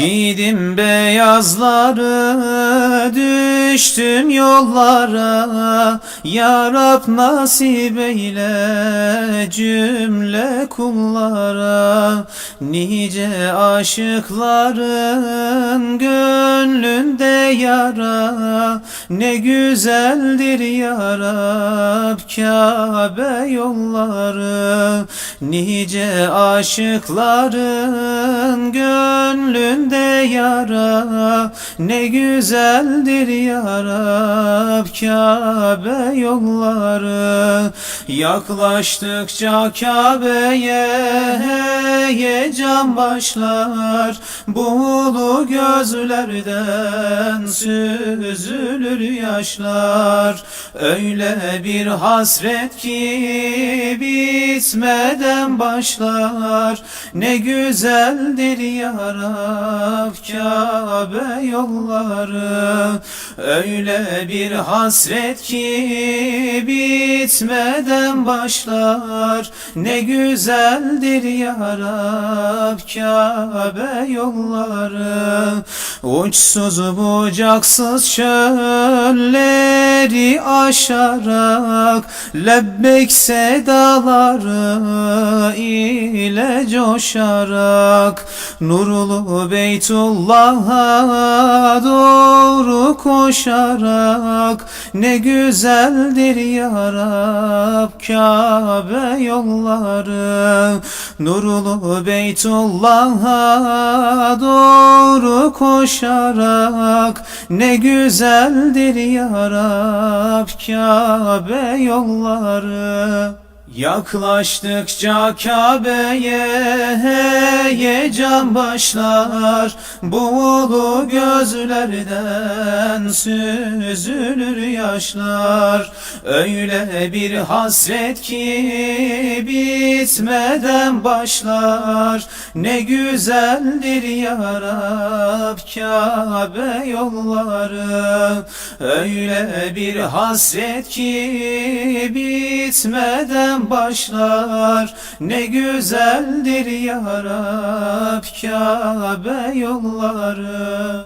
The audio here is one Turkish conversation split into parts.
Giydim beyazları düştüm yollara. Ya Rab nasip eyle cümle kullara. Nice aşıkların gönlünde yara. Ne güzeldir ya Rab Kabe yolları. Nice aşıkların gönlünde yara. Ne güzeldir ya Rab Kabe yolları Yaklaştıkça Kabe'ye heyecan başlar. Buğulu gözlerden süzülür yaşlar. Öyle bir hasret ki bitmeden başlar. Ne güzeldir ya Rab Kabe yolları Öyle bir hasret ki bitmeden başlar. Ne güzeldir ya Rab Kabe yolları. Uçsuz bucaksız çölleri aşarak Lebbek sedaları ile coşarak Nurlu Beytullah'a doğru koşarak Ne güzeldir ya Rab Kabe yolları Nurlu Beytullah'a doğru koşarak Ne güzeldir ya Rab Kabe yolları Yaklaştıkça Kabe'ye heyecan başlar. Buğulu gözlerden süzülür yaşlar. Öyle bir hasret ki bitmeden başlar. Ne güzeldir ya Rab Kabe yolları. Öyle bir hasret ki bitmeden başlar Ne güzeldir ya Rab Kabe yolları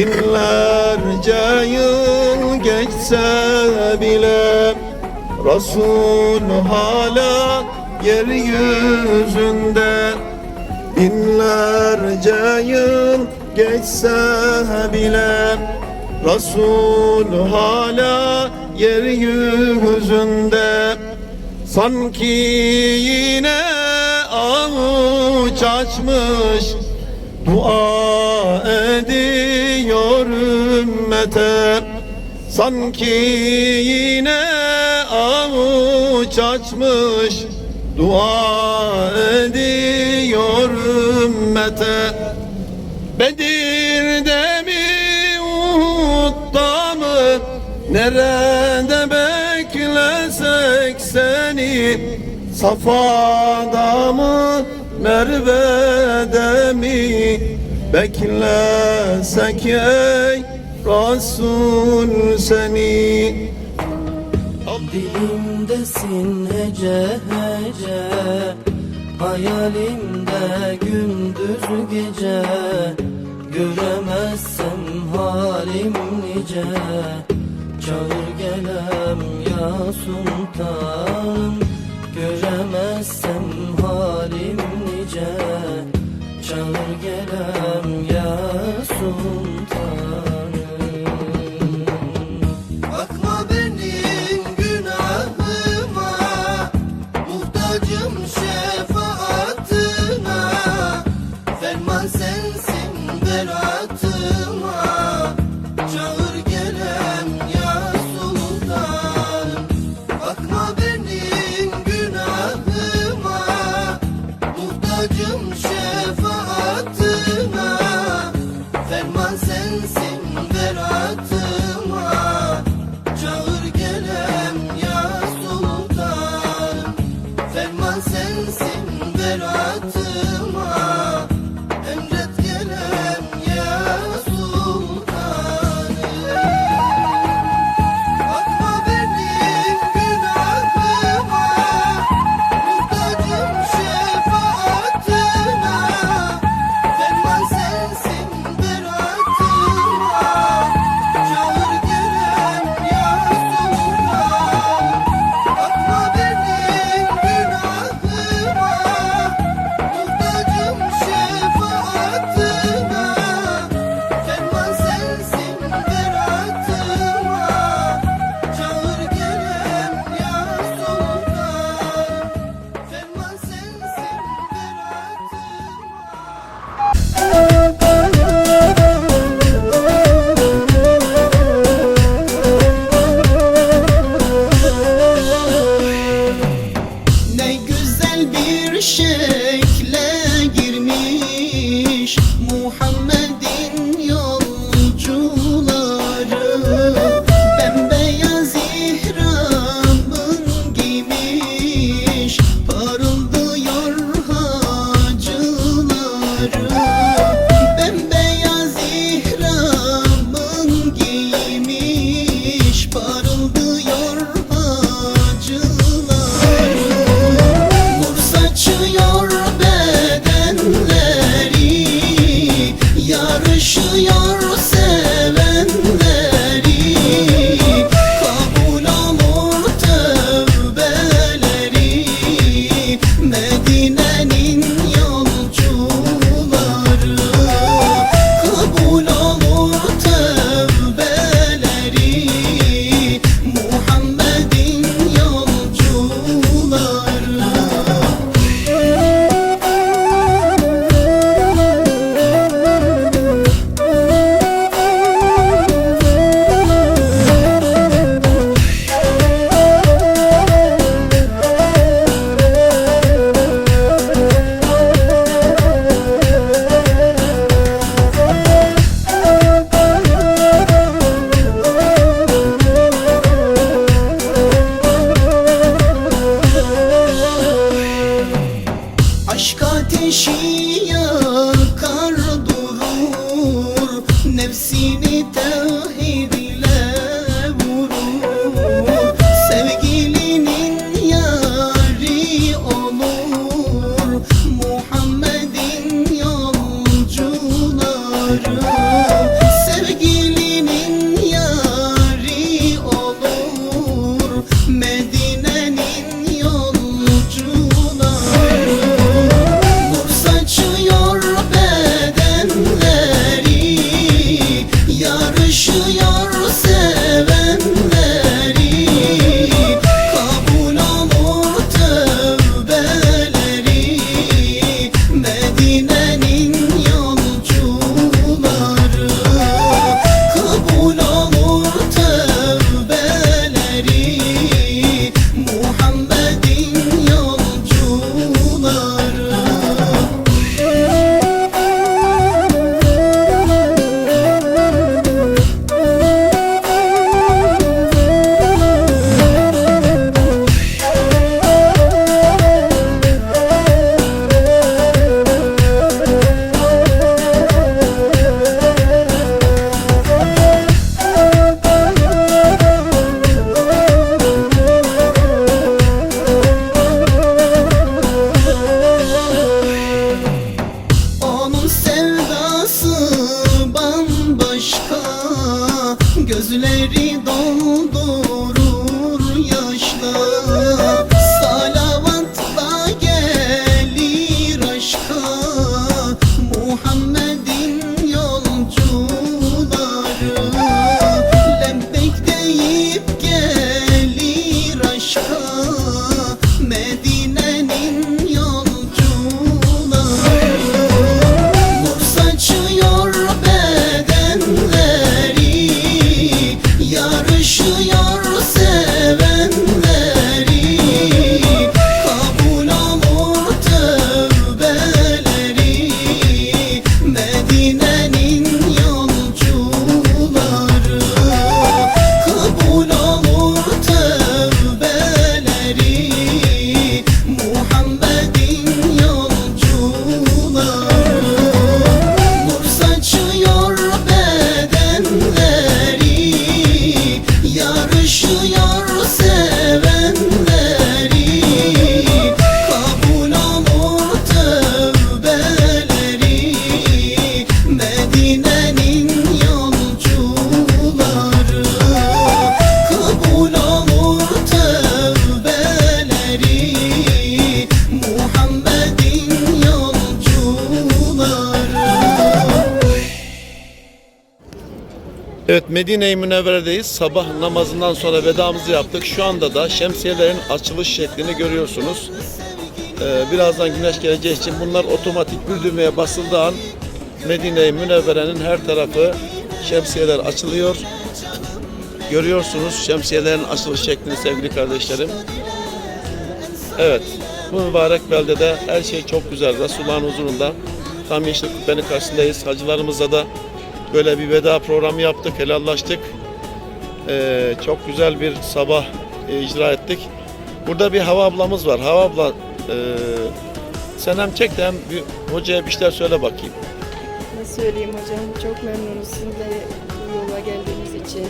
Binlerce yıl geçse bile Resul hala yeryüzünde. Binlerce yıl geçse bile Resul hala yeryüzünde. Sanki yine avuç açmış Dua ediyor ümmete. Sanki yine avuç açmış Dua ediyor ümmete. Bedir'de mi Uhud'da mı Nerede beklesek seni? Safa'da mı Merve'de mi Beklesek ey Resul seni. Dilimdesin hece hece Hayalimde gündüz gece. Göremezsem halim nice Çağır gelem ya sultan. Göremezsem halim nice Çağır gelem ya You. Evet Medine-i Münevvere'deyiz. Sabah namazından sonra vedamızı yaptık. Şu anda da şemsiyelerin açılış şeklini görüyorsunuz. Ee, birazdan güneş geleceği için bunlar otomatik bir düğmeye basıldığı an Medine-i Münevvere'nin her tarafı şemsiyeler açılıyor. Görüyorsunuz şemsiyelerin açılış şeklini sevgili kardeşlerim. Evet, bu mübarek beldede her şey çok güzel. Resulullah'ın huzurunda tam yeşil kubbenin karşısındayız. Hacılarımızla da böyle bir veda programı yaptık, helallaştık. Ee, çok güzel bir sabah e, icra ettik. Burada bir Hava ablamız var. Hava abla, e, sen hem çek de hem bir hocaya bir şeyler söyle bakayım. Ne söyleyeyim hocam? Çok memnunuz sizinle bu yola geldiğimiz için.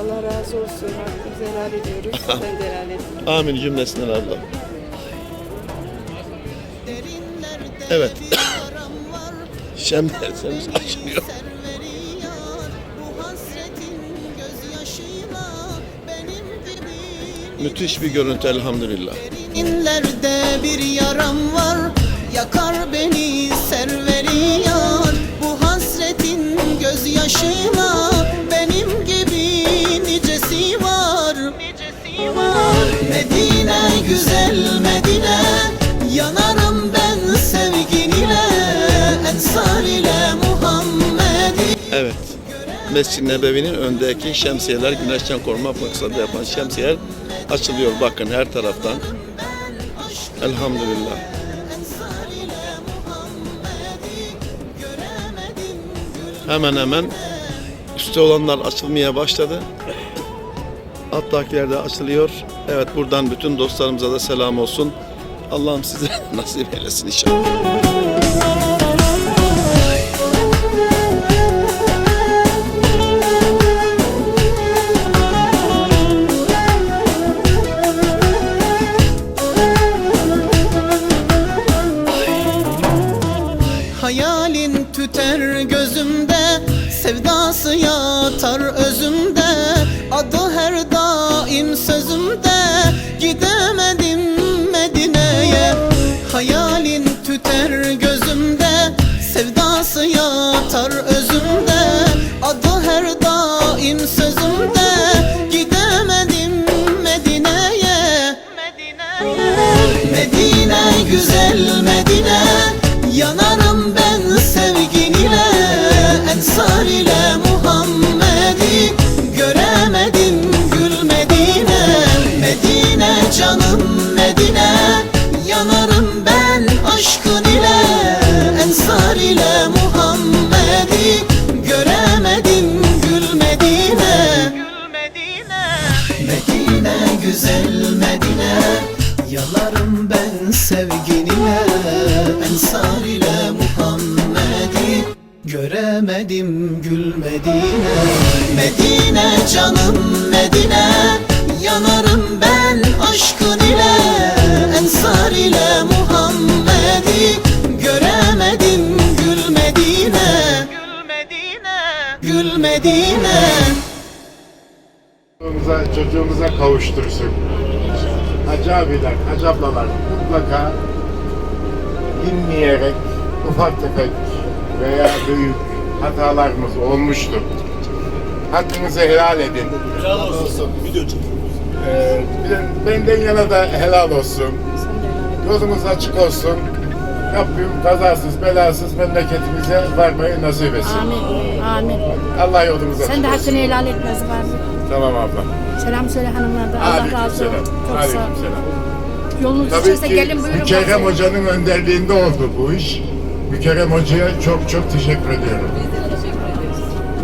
Allah razı olsun. Hakkınızı helal ediyoruz. Sen de helal edin. Amin cümlesinden abla. Evet. Şemsiyemiz açılıyor. Müthiş bir görüntü elhamdülillah. Derinlerde bir yaram var. Yakar beni serveri yar Bu hasretin gözyaşıyla Benim gibi nicesi var. Nicesi var. Medine güzel Medine. Yanarım ben sevgin ile Ensar ile Muhammed'i. Evet. Mescid-i Nebevi'nin öndeki şemsiyeler güneşten koruma maksadı yapan şemsiyeler açılıyor bakın her taraftan. Elhamdülillah. Hemen hemen üstte olanlar açılmaya başladı. Alttakiler de açılıyor. Evet buradan bütün dostlarımıza da selam olsun. Allah'ım size nasip eylesin inşallah. Göremedim gül Medine Medine canım Medine. Yanarım ben aşkın ile Ensar ile Muhammed'i. Göremedim gül Medine Gül Medine Çocuğumuza, çocuğumuza kavuştursun. Hacı abiler, hacı ablalar mutlaka dinleyerek ufak tefek veya büyük hatalarımız olmuştur. Hakkınızı helal edin. Helal olsun. Video ee, benden yana da helal olsun. Yolumuz açık olsun. Rabbim kazasız belasız memleketimize varmayı nasip etsin. Amin. Amin. Allah yolumuzu açık Sen de olsun. hakkını helal et Nazif abi. Tamam abla. Selam söyle hanımlardan. Allah razı olsun. Çok sağ ol. Yolunuz Tabii ki gelin buyurun. Mükerrem. Hoca'nın önderliğinde oldu bu iş. Mükerrem Hoca'ya çok çok teşekkür ediyorum.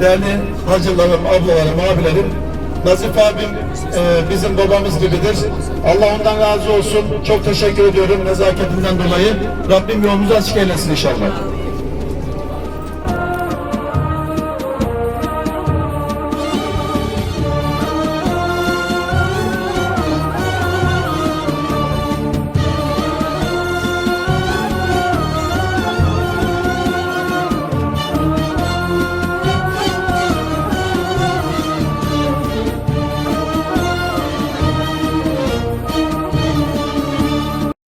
değerli hacılarım, ablalarım, abilerim. Nazif abim e, bizim babamız gibidir. Allah ondan razı olsun. Çok teşekkür ediyorum nezaketinden dolayı. Rabbim yolumuzu açık eylesin inşallah.